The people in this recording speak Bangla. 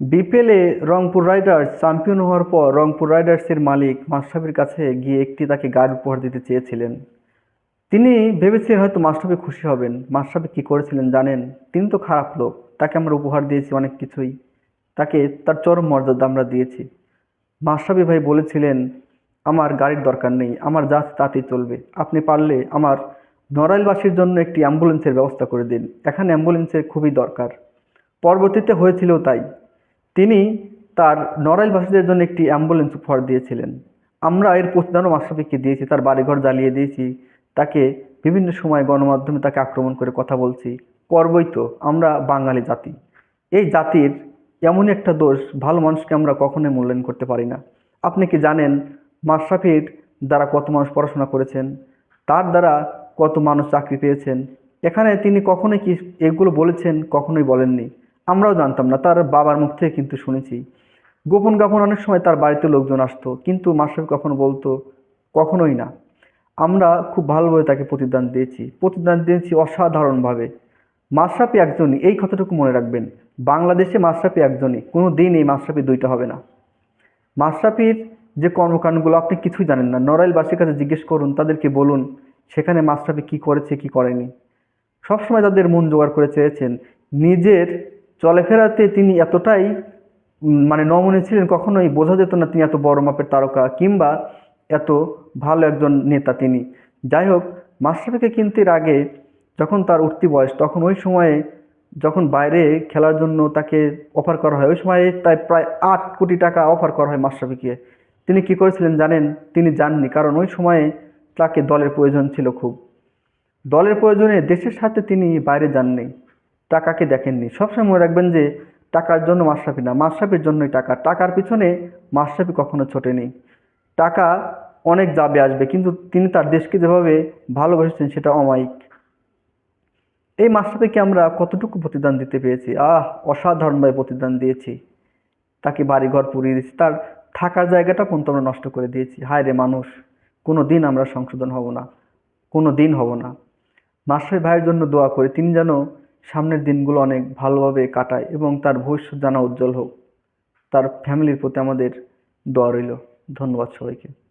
বিপিএলে রংপুর রাইডার্স চ্যাম্পিয়ন হওয়ার পর রংপুর রাইডার্সের মালিক মাশরাফির কাছে গিয়ে একটি তাকে গাড়ি উপহার দিতে চেয়েছিলেন। তিনি ভেবেছিলেন হয়তো মাশরাফি খুশি হবেন। মাশরাফি কী করেছিলেন জানেন? তিনি তো খারাপ লোক। তাকে আমরা উপহার দিয়েছি অনেক কিছুই। তাকে তার চরম মর্যাদা আমরা দিয়েছি। মাশরাফি ভাই বলেছিলেন, আমার গাড়ির দরকার নেই। আমার যা তাতেই চলবে। আপনি পারলে আমার নড়াইলবাসীর জন্য একটি অ্যাম্বুলেন্সের ব্যবস্থা করে দিন। এখানে অ্যাম্বুলেন্সের খুবই দরকার। পরবর্তীতে হয়েছিল তাই। তিনি তার নড়াইলবাসীদের জন্য একটি অ্যাম্বুলেন্স উপহার দিয়েছিলেন। আমরা এর প্রতিদানও মাশরাফিকে দিয়েছি, তার বাড়িঘর জ্বালিয়ে দিয়েছি, তাকে বিভিন্ন সময় গণমাধ্যমে তাকে আক্রমণ করে কথা বলছি। করবই তো, আমরা বাঙালি জাতি। এই জাতির এমনই একটা দোষ ভালো মানুষকে আমরা কখনোই মূল্যায়ন করতে পারি না। আপনি কি জানেন মাশরাফির দ্বারা কত মানুষ পড়াশোনা করেছেন? তার দ্বারা কত মানুষ চাকরি পেয়েছেন? এখানে তিনি কখনোই কি এগুলো বলেছেন কখনোই বলেননি। আমরাও জানতাম না, তার বাবার মুখ থেকে কিন্তু শুনেছি। গোপন গোপন অনেক সময় তার বাড়িতে লোকজন আসতো, কিন্তু মাশরাফি কখনো বলতো, কখনোই না। আমরা খুব ভালোভাবে তাকে প্রতিদান দিয়েছি প্রতিদান দিয়েছি অসাধারণভাবে। মাশরাফি একজনই, এই কথাটুকু মনে রাখবেন, বাংলাদেশে মাশরাফি একজনই কোনো দিন এই মাশরাফি দুইটা হবে না। মাশরাফির যে কর্মকাণ্ডগুলো আপনি কিছুই জানেন না, নড়াইলবাসীর কাছে জিজ্ঞেস করুন, তাদেরকে বলুন, সেখানে মাশরাফি কী করেছে, কী করেনি। সবসময় তাদের মন জোগাড় করে চেয়েছেন, নিজের চলাফেরাতে তিনি এতটাই মানে নমনীয় ছিলেন, কখনোই বোঝা যেত না তিনি এত বড় মাপের তারকা, কিংবা এত ভালো একজন নেতা তিনি। যাই হোক, মাশরাফিকে কিন্তু এর আগে যখন তার উঠতি বয়স, তখন ওই সময়ে যখন বাইরে খেলার জন্য তাকে অফার করা হয়, ওই সময় তাই প্রায় আট কোটি টাকা অফার করা হয় মাশরাফিকে। তিনি কি করেছিলেন জানেন? তিনি জাননি কারণ ওই সময়ে তাকে দলের প্রয়োজন ছিল খুব। দলের প্রয়োজনে দেশের সাথে তিনি বাইরে যাননি। টাকাকে দেখেননি। সবসময় মনে রাখবেন যে টাকার জন্য মাশরাফি না। মাশরাফির জন্যই টাকা। টাকার পিছনে মাশরাফি কখনো ছোটেনি। টাকা অনেক যাবে আসবে, কিন্তু তিনি তার দেশকে যেভাবে ভালোবেসেছেন সেটা অমায়িক। এই মাশরাফিকে আমরা কতটুকু প্রতিদান দিতে পেরেছি? আহ অসাধারণভাবে প্রতিদান দিয়েছি। তাকে বাড়িঘর পুড়িয়ে দিয়েছি। তার থাকার জায়গাটা পর্যন্ত আমরা নষ্ট করে দিয়েছি। হায় রে মানুষ কোনো দিন আমরা সংশোধন হব না। কোনো দিন হব না। মাস্টার ভাইয়ের জন্য দোয়া করে। তিনি যেন সামনের দিনগুলো অনেক ভালোভাবে কাটায় এবং তার ভবিষ্যৎ জানা উজ্জ্বল হোক। তার ফ্যামিলির প্রতি আমাদের দোয়া রইল। ধন্যবাদ সবাইকে।